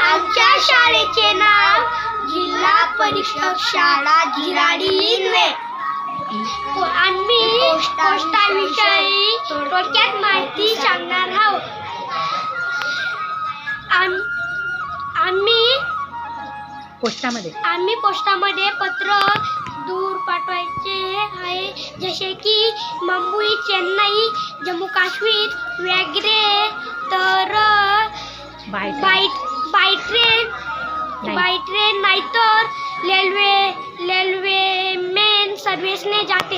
आमच्या शाळेचे नाव जिल्हा परिषद शाळा जिराडी इनवे आम्ही पोस्टाविषयी थोडक्यात माहिती सांगणार आहोत. आम- आम्ही पोस्टामध्ये आम्ही पोस्टामध्ये पत्र दूर पाठवायचे आहे. जसे की मुंबई चेन्नई जम्मू काश्मीर वगैरे तर by by by train. By train नाहीतर रेल्वे रेल्वे मेन सर्व्हिसने जाते